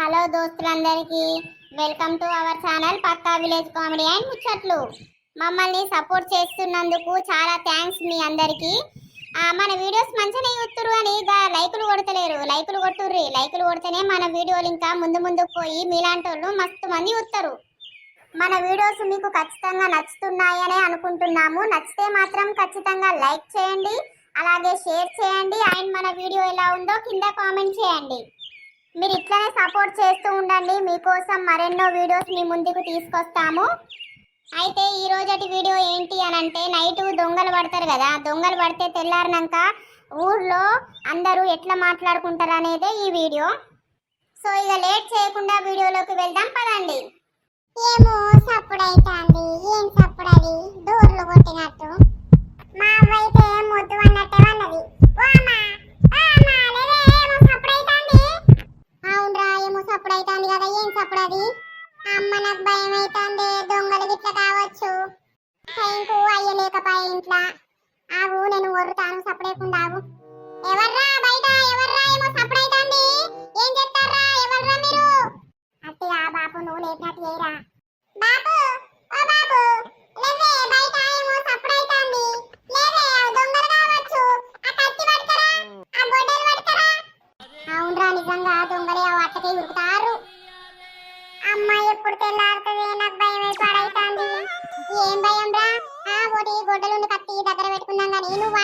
Hello దోస్తులందరికీ welcome to our channel పక్కా village comedy and ముచ్చట్లు. మమ్మల్ని సపోర్ట్ చేస్తున్నందుకు చాలా థ్యాంక్స్ మీ అందరికీ. మన వీడియోస్ మంచిగానే చూస్తురు అని లైకులు కొడతలేరు. లైకులు కొట్టుర్రి. లైకులు కొడితేనే మన వీడియోలు ఇంకా ముందు ముందుకు పోయి మీలాంటి వాళ్ళు మస్తు మంది చూస్తారు మన వీడియోస్ మీకు ఖచ్చితంగా నచ్చుతున్నాయనే అనుకుంటున్నాము. నచ్చితే మాత్రం ఖచ్చితంగా లైక్ చేయండి. అలాగే షేర్ చేయండి. అండ్ మన వీడియో ఎలా ఉందో కింద కామెంట్ చేయండి. మీరు ఇట్లనే సపోర్ట్ చేస్తూ ఉండండి. మీకోసం మరెన్నో వీడియోస్ మీ ముందుకు తీసుకొస్తాము. అయితే ఈ రోజటి వీడియో ఏంటి అని అంటే నైట్ దొంగలు పడతారు కదా. దొంగలు పడితే తెల్లారినాక ఊర్లో అందరూ ఎట్లా మాట్లాడుకుంటారు అనేదే ఈ వీడియో. సో ఇక లేట్ చేయకుండా వీడియోలోకి వెళ్దాం పదండి. ఏమో సప్పుడు అవుతుంది ఏం సప్పుడు అది డోర్లు కొట్టినట్టు.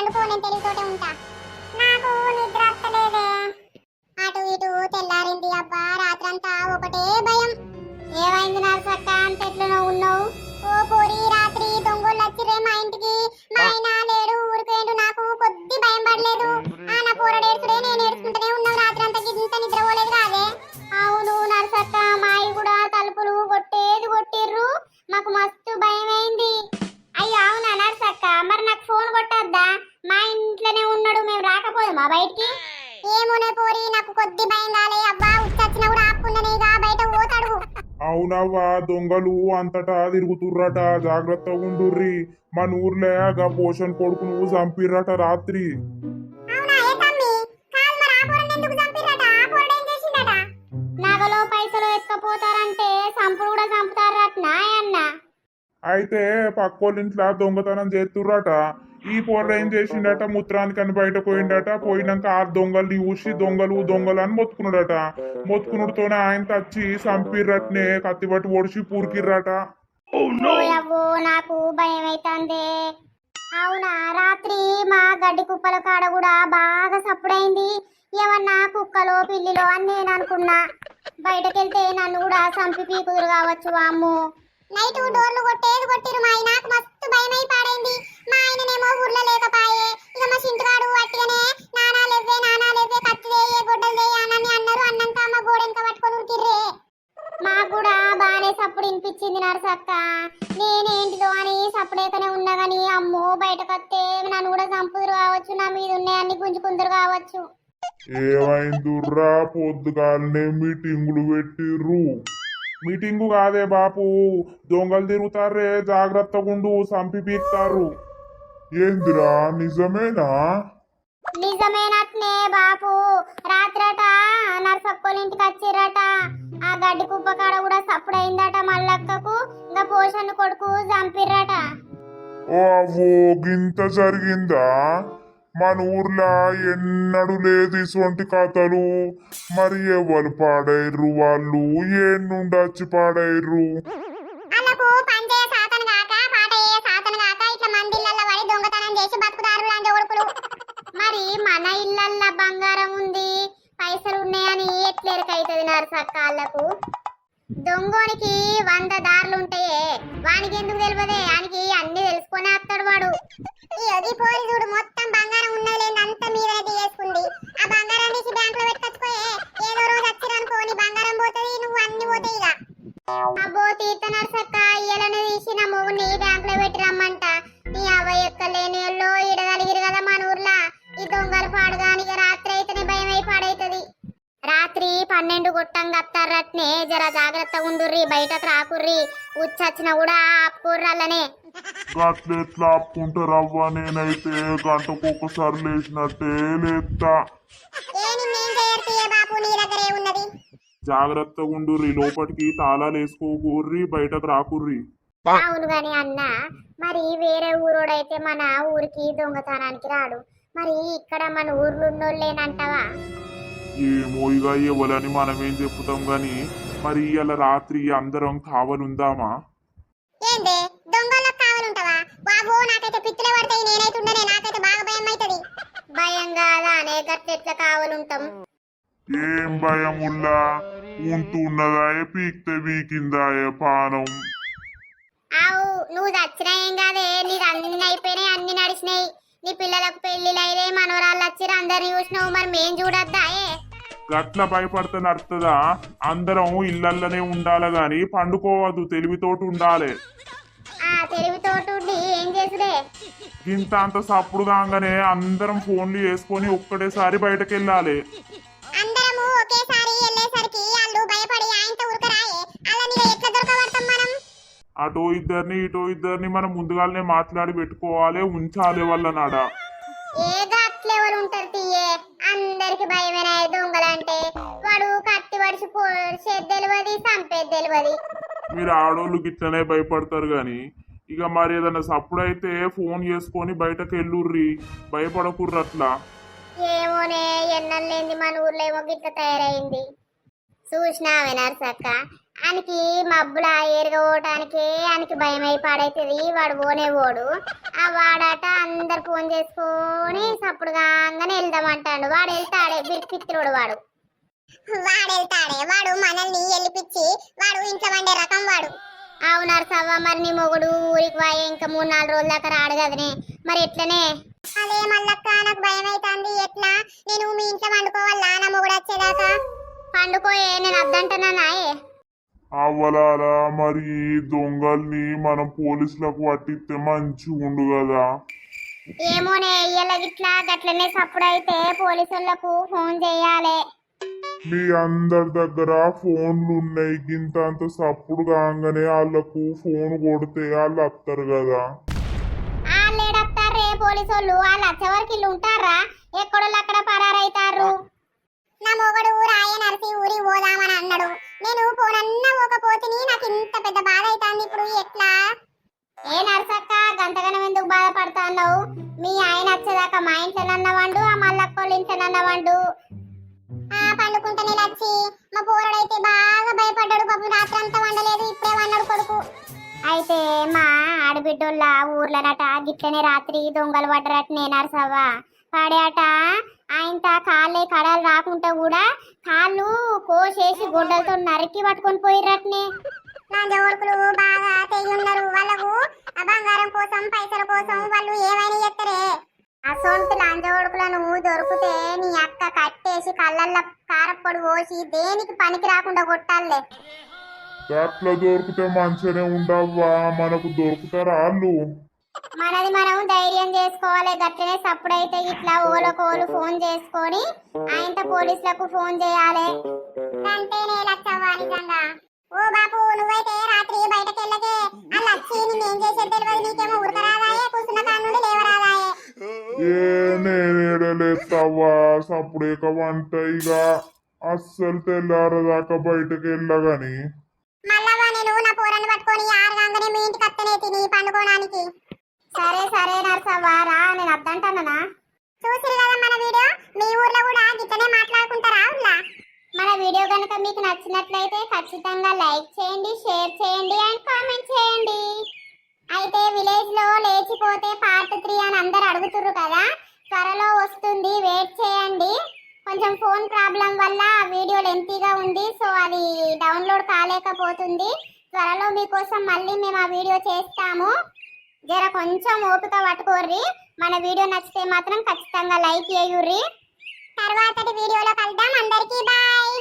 కానీ నేను తెలివితోటే ఉంటా? నాకు నిద్ర వస్తలేదే అటు ఇటు తెల్లారింది అబ్బా రాత్రంతా ఒకటే భయం. ఏమైంది నరసక్క అంత ఎట్లనో ఉన్నావు? బయటికి? ఏమోనే పోరి? నాకు కొద్ది భయం కాలే అబ్బా ఉచ్చొచ్చినా కూడా ఆపుకున్ననేగా బయట పోతాడు. అవునవ్వా దొంగలు అంతటా తిరుగుతుర్రట. జాగ్రత్తగా ఉండుర్రి. మన ఊర్లో గా పోషన్ కొడుకును చంపిర్రట రాత్రి. పోరని ఎందుకు చంపిర్రట? చేసిండట? నగలో పైసలు ఎత్తుకపోతారంటే సంపుడు కూడా చంపుతారట అన్న అయితే పక్కోళ్ళ ఇంట్లో దొంగతనం చేస్తుర్రట ఈ పొర్ర ఏం చేసిండట? ముత్రానికి అని బయట పోయిండట. పోయినాక ఆ దొంగల్ని చూసి దొంగలు దొంగలు అని మొత్తుకున్నాడట. మొత్తుకునుడితోనే ఆయన తచ్చి చంపిర్రట్నే కత్తిపట్టి ఒడిసి పూరికిర్రట. ఓయవ్వో నాకు భయం అవుతుంది అవునా? రాత్రి మా గడ్డి కుప్పల కాడ కూడా బాగా సప్పుడైంది. ఏమన్నా కుక్కలో పిల్లిలో అని నేను అనుకున్నా. బయటకెళ్తే నన్ను కూడా చంపి పీకుదురు కావచ్చు అమ్ము నైట్ డోర్లు కొట్టేది కొట్టిరు మా నాకు మస్తు భయం భయమై పాడైంది. మా ఆయననేమో ఊర్లో లేకపాయే. ఇక మా చింటుగాడు అట్టిగానే నానా లేవే నానా లేవే కత్తి దేయే గొడ్డలు దేయే అన్నారు. అన్నంత మా గోడెంక పట్టుకొని ఉరికిర్రే. మాకు కూడా బాగానే సప్పుడు వినిపించింది నరసక్క. నేనేంటిదో అని సప్పుడేకనే ఉన్నా గానీ అమ్మో బయటకు వస్తే నన్ను కూడా చంపుదురు కావచ్చు నా మీద ఉన్నాయన్ని గుంజుకుందరు కావచ్చు. ఏమైందిర్రా? పొద్దుగాలనే మీటింగులు పెట్టిర్రు. మీటింగు కాదే బాపు. దొంగలు తిరుగుతారే జాగ్రత్తగా ఉండు సంపి పీక్తారు. ఏందిరా నిజమేనా? నిజమేనట్నే బాపు. రాత్రట నర్సక్కోళ్ళ ఇంటికి వచ్చిరట ఆ గడ్డి కుప్ప కాడ కూడా సప్పుడైందట మల్లక్కకు. ఇంకా పోషణ కొడుకు చంపిర్రట. ఓ గింత జరిగిందా? మన ఊర్లో ఎన్నడూ లేదు ఇటువంటి కథలు. మరి ఎవరు పాడైర్రు వాళ్ళు? ఏనుండొచ్చి పాడైర్రు? మరి మన ఇళ్ళల్లో బంగారం ఉంది పైసలు ఉన్నాయని ఎట్లెరకైతుంది నరసక్కాళ్ళకు? దొంగోనికి వంద దారులు ఉంటాయే వానికి ఎందుకు తెలియదే వానికి అన్ని తెలుసుకొని వస్తాడు వాడు. ఈ అది పోయి చూడు మొత్తం బంగారం ఉన్నది లేదంతా అంత మీద తీసుకుంది ఆ బంగారాన్ని అత్తారట్నే జర జాగ్రత్త ఉండుర్రి బయటకు రాకుర్రి. ఉచ్చచ్చిన కూడా ఆపుకుర్రల్లనే. గట్లెట్లా ఆపుకుంటారవ్వా? నేనైతే గంటకు ఒకసారి లేచినట్టే లేస్తా జాగ్రత్తగా ఉండుర్రి లోపలికి తాళాలు వేసుకోకూర్రి బయటకు రాకుర్రి. అవును గాని అన్న మరి వేరే ఊరోడైతే మన ఊరికి దొంగతనానికి రాడు. మరి ఇక్కడ మన ఊర్లో ఉన్నోళ్ళేనంటావా? ఏమో ఇక ఇవ్వాలని మనం ఏం చెప్పుతాం గాని మరి ఇవాళ రాత్రి అందరం కావలుందామా? ఏందే? దొంగలకు కావాలంటావా? బాబో నాకైతే పిత్తులే పడతాయి నేనైతే ఉండనే నాకైతే బాగా భయం అవుతుంది భయం కాదా అనే గట్లెట్ల కావాలంటాం? ఏం భయం ఉల్లా? ఉంటున్నదాయే పీక్తే వీకిందాయే పానం. ఆవు నువ్వు చచ్చినా ఏం కాదే నీకు అన్ని అయిపోయినాయి అన్ని నడిచినాయి. నీ పిల్లలకు పెళ్ళిళ్ళు అయినాయి మనవరాళ్ళు వచ్చిరు అందరిని చూసినావు మరి మేం చూడొద్దా ఏ? గట్ల భయపడితే నడుతుందా అందరం ఇళ్ళల్లోనే ఉండాలి గాని పండుకోవద్దు తెలివితోటి ఉండాలి. ఇంత అంత సప్పుడు కాగానే అందరం ఫోన్లు వేసుకొని ఒక్కటేసారి బయటకు వెళ్ళాలి అటో ఇద్దరిని ఇటో ఇద్దరిని మనం ముందుగానే మాట్లాడి పెట్టుకోవాలి ఉంచాలి వాళ్ళ నాడ. తెలియదు తెలియదు మీరు ఆడోళ్ళు గిట్లనే భయపడతారు గాని ఇక మరి ఏదైనా సప్పుడైతే ఫోన్ చేసుకొని బయటకు వెళ్ళుర్రి. భయపడకుర్రు అట్లా. ఏమోనే ఎన్నలేంది మన ఊర్లో ఏమో గిట్ల తయారైంది. చూసినావే నర్సక్క ఆయనకి మబ్బుల ఎరగోటానికి ఆయనకి భయం అయి పాడైతుంది వాడు పోనే పోడు. ఆ వాడాట అందరు ఫోన్ చేసుకొని సప్పుడు కాగానే వెళ్దామంటాడు వాడు వెళ్తాడే బిరిపిత్రుడు వాడు. వాడు వెళ్తాడే వాడు మనల్ని వెళ్ళిపిచ్చి వాడు ఇంట్లో వండే రకం వాడు. అవునారు సవ్వ మరి నీ మొగుడు ఊరికి పోయి ఇంకా మూడు నాలుగు రోజుల దాకా రాడు కదనే. మరి ఎట్లనే? అదే మల్లక్క నాకు భయం అవుతుంది ఎట్లా? నేను మీ ఇంట్లో వండుకోవాలా? నా మొగుడు వచ్చేదాకా? పండుకోయే నేను అద్దంటున్నా నాయే అవ్వలాలా మరి ఈ దొంగల్ని మనం పోలీసులకు పట్టిస్తే మంచి ఉండు కదా. ఏమోనే ఇయ్యాల గిట్లా గట్లనే సప్పుడైతే పోలీసులకు ఫోన్ చేయాలి. మీ అందరి దగ్గర ఫోన్లు ఉన్నాయి గింత అంత సప్పుడు కాగానే వాళ్ళకు ఫోన్ కొడితే వాళ్ళు వస్తారు కదా. వాళ్ళు ఏడత్తారే పోలీసు వాళ్ళు వాళ్ళు వచ్చేవరకు ఇల్లు ఉంటారా? ఎక్కడోళ్ళు ఆ పండుకుంటేనే వచ్చి మా పోరడైతే బాగా భయపడ్డాడు పాపం రాత్రి అంతా వండలేదు ఇప్పుడే వండాడు కొడుకు. అయితే మా ఆడబిడ్డోళ్ళ ఊర్లనట గిట్లనే రాత్రి దొంగలు పడ్డరట నేనారసవ్వా. సవ్వా పాడాట ఆయన కాళ్ళే కడాలు రాకుంటే కూడా కాళ్ళు కోసేసి గొడ్డలతో నరికి పట్టుకొని పోయిరట్నే నా జోడుకులు బాగా తెగి ఉన్నారు వాళ్ళకు బంగారం కోసం పైసల కోసం వాళ్ళు ఏమైనా చేస్తారే అసొంటి లంజోడుకులను దొరికితే నీ అక్క కట్టేసి కళ్ళల్లో కారప్పొడి పోసి దేనికి పనికి రాకుండా కొట్టాలే? అట్లా దొరికితే మంచిగానే ఉండవ్వా? మనకు దొరుకుతారా వాళ్ళు? మనది మనం ధైర్యం చేసుకోవాలి. గట్లనే సప్పుడైతే ఇట్లా ఓలకోలు ఫోన్ చేసుకొని ఆయనతో పోలీసులకు ఫోన్ చేయాలి. లచ్చవ్వా నిజంగా. ఓ బాపు నువ్వైతే రాత్రి బయటకు వెళ్ళకే వాళ్ళు వచ్చి నిన్నేం చేసేది తెలియదు నీకేమో ఉరకరాదాయే లేవరాదాయే ఏ నేనేడలేస్తావా సప్పుడేక వంట ఇక అస్సలు తెల్లారదాకా బయటకు వెళ్ళగాని మళ్ళా నేను నా పోరని పట్టుకొని ఆరుగానే మీ ఇంటికి వస్తేనే తిని పండుకోవడానికి. సరే సరే నర్సవ్వారా నేను అద్దంటానా చూసిరు కదా మన వీడియో? మీ ఊర్లో కూడా గిట్టనే మాట్లాడుకుంటారా ఊర్లా మన వీడియో కనుక మీకు నచ్చినట్లయితే ఖచ్చితంగా లైక్ చేయండి షేర్ చేయండి అండ్ కామెంట్ చేయండి. అయితే విలేజ్లో లేచిపోతే పార్ట్ త్రీ అని అందరు అడుగుతుర్రు కదా. త్వరలో వస్తుంది వెయిట్ చేయండి. కొంచెం ఫోన్ ప్రాబ్లం వల్ల వీడియో లెంతీగా ఉంది సో అది డౌన్లోడ్ కాలేకపోతుంది. త్వరలో మీకోసం మళ్ళీ మేము ఆ వీడియో చేస్తాము. జర కొంచెం ఓపిక పట్టుకోర్రి. మన వీడియో నచ్చితే మాత్రం ఖచ్చితంగా లైక్ చేయుర్రి. తర్వాతటి వీడియోలో కలుద్దాం. అందరికీ బాయ్